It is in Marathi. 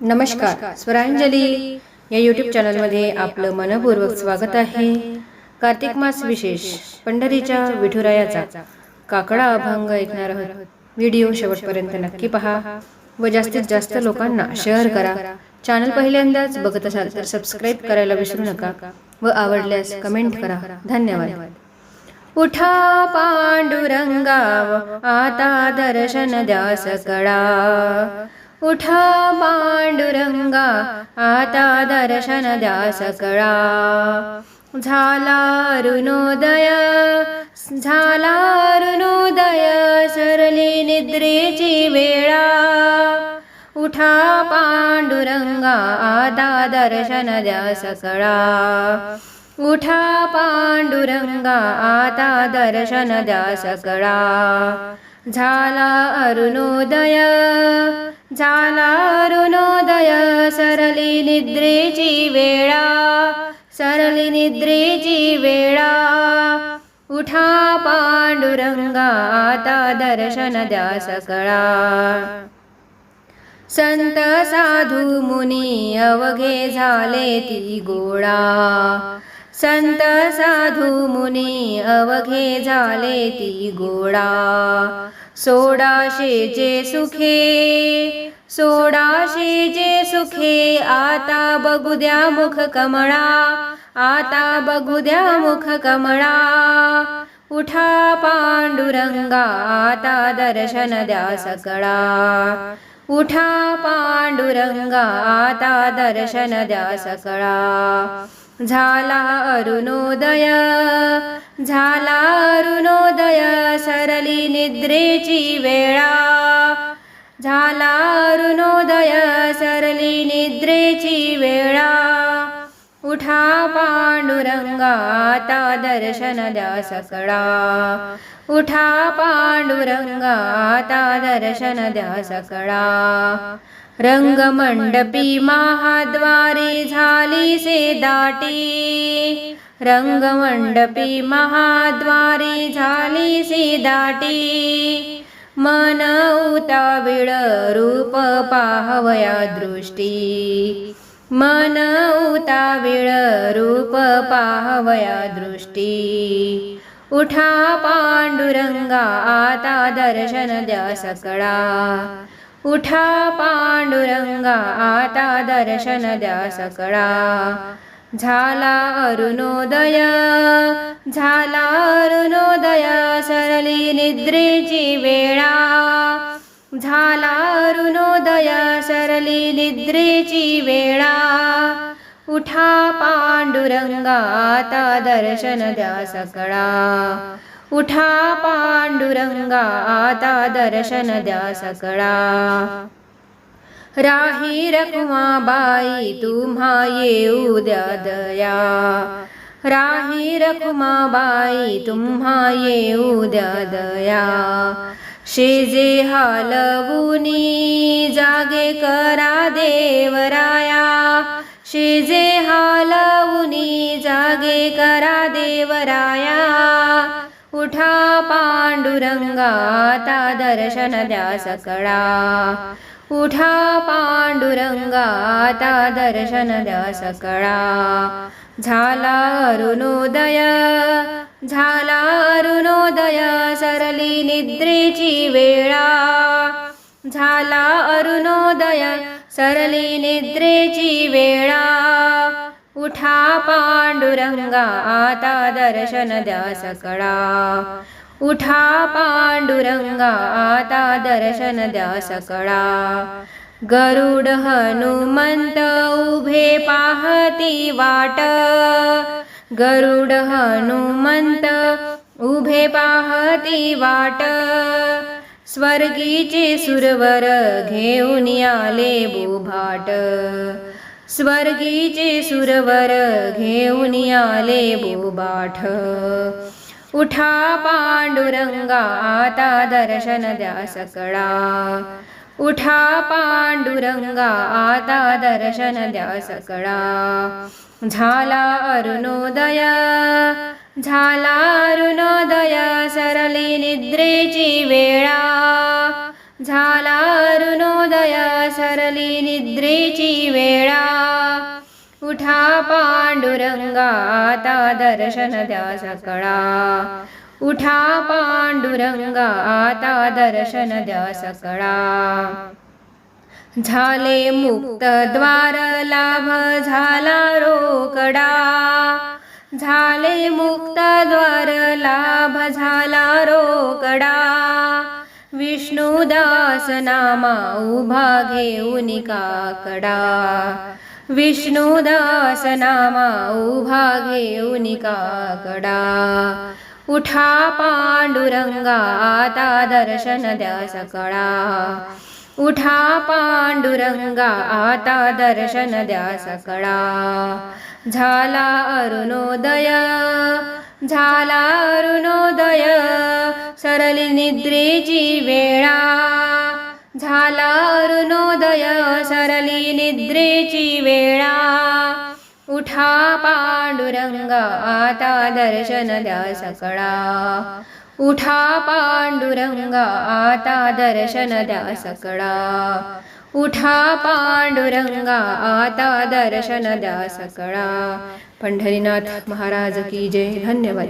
नमस्कार. स्वरांजली. या यूट्यूब चॅनलमध्ये आपलं मनपूर्वक स्वागत आहे. कार्तिक मास विशेष. पंढरीच्या विठुरायाचा काकडा अभंग ऐकणार आहोत. व्हिडिओ शेवटपर्यंत नक्की पहा. व जास्तीत जास्त लोकांना शेअर करा. चॅनल पहिल्यांदाच बघत असाल तर सबस्क्राईब करायला विसरू नका व आवडल्यास कमेंट करा. धन्यवाद. उठा पांडुरंगाव आता दर्शन द्या सकळा. उठा पांडुरंगा आता दर्शन द्या सकळा. झाला रुणोदय झाला रुणोदय सरली निद्रेची वेळा. उठा पांडुरंगा आता दर्शन द्या सकळा. उठा पांडुरंगा आता दर्शन द्या सकळा. झाला अरुणोदय झाला अरुणोदय सरली निद्रेची वेळा सरली निद्रेची वेळा. उठा पांडुरंगा आता दर्शन द्या सकळा. संत साधू मुनी अवघे झाले ती गोळा. संत साधू मुनी अवघे झाले ती गोडा सोडाशेचे सुखे सोडाशेचे सुखे आता बघू द्या मुख कमळा. आता बघू द्या मुख कमळा. उठा पांडुरंगा आता दर्शन द्या सकळा. उठा पांडुरंगा आता दर्शन द्या सकळा. झाला अरुणोदय झाला अरुणोदय सरली निद्रेची वेळा. झाला अरुणोदय सरली निद्रेची वेळा. उठा पांडुरंगा आता दर्शन द्या सकळा. उठा पांडुरंगा आता दर्शन द्या सकळा. रंगमंडपी महाद्वारे झाली से दाटी। रंगमंडपी महाद्वारे झाली से दाटी। मन उताविळ रूप पाहवया दृष्टी। मन उताविळ रूप पाहवया दृष्टी। उठा पांडुरंगा आता दर्शन द्या सकळा। उठा पांडुरंगा आता दर्शन द्या सकळा. झाला अरुणोदय झाला अरुणोदय सरली निद्रेची वेळा. झाला अरुणोदय सरली निद्रेची वेळा. उठा पांडुरंगा आता दर्शन द्या सकळा. उठा पांडुरंगा आता दर्शन द्या सकळा. राही रखुमाबाई तुम्हा येऊ द्या दया. राही रखुमाबाई तुम्हा येऊ द्या दया. शेजे हालवुनी जागे करा देवराया. शेजे हालवुनी जागे करा देवराया. उठा पांडुरंगा दर्शन द्या सकळा? उठा पांडुरंगा दर्शन द्या सकळा? झाला अरुणोदय झाला अरुणोदय सरली निद्रेची वेळा. झाला अरुणोदय सरली निद्रेची वेळा. उठा पांडुरंगा आता दर्शन द्या सकळा. उठा पांडुरंगा आता दर्शन द्या सकळा. गरुड हनुमंत उभे पाहती वाट. गरुड हनुमंत उभे पाहती वाट. स्वर्गीचे सुरवर घेऊन आले बोभाट. स्वर्गीचे सुरवर घेऊन आले बोबाट उठा पांडुरंगा आता दर्शन द्या सकळा. उठा पांडुरंगा आता दर्शन द्या सकळा. झाला अरुणोदय झाला अरुणोदय सरली निद्रेची वेळा. झाला अरुणोदय झाली निद्रेची वेळा. उठा पांडुरंगा आता दर्शन द्या सकळा. उठा पांडुरंगा आता दर्शन द्या सकळा. झाले मुक्त द्वार लाभ झाला रोकडा. झाले मुक्त द्वार लाभ झाला रोकडा. विष्णुदास नामा उभा घेऊन काकडा विष्णुदास नामा उभा घेऊन काकडा उठा पांडुरंगा आता दर्शन द्या सकळा उठा पांडुरंगा आता दर्शन द्या सकळा झाला अरुणोदय झाला अरुणोदय सरली निद्रेची वेळा झाला अरुणोदय सरली निद्रेची वेळा उठा पांडुरंगा आता दर्शन द्या सकळा. उठा पांडुरंगा आता दर्शन द्या सकळा. उठा पांडुरंगा आता दर्शन द्या सकळा. पंढरीनाथ महाराज की जय. धन्यवाद.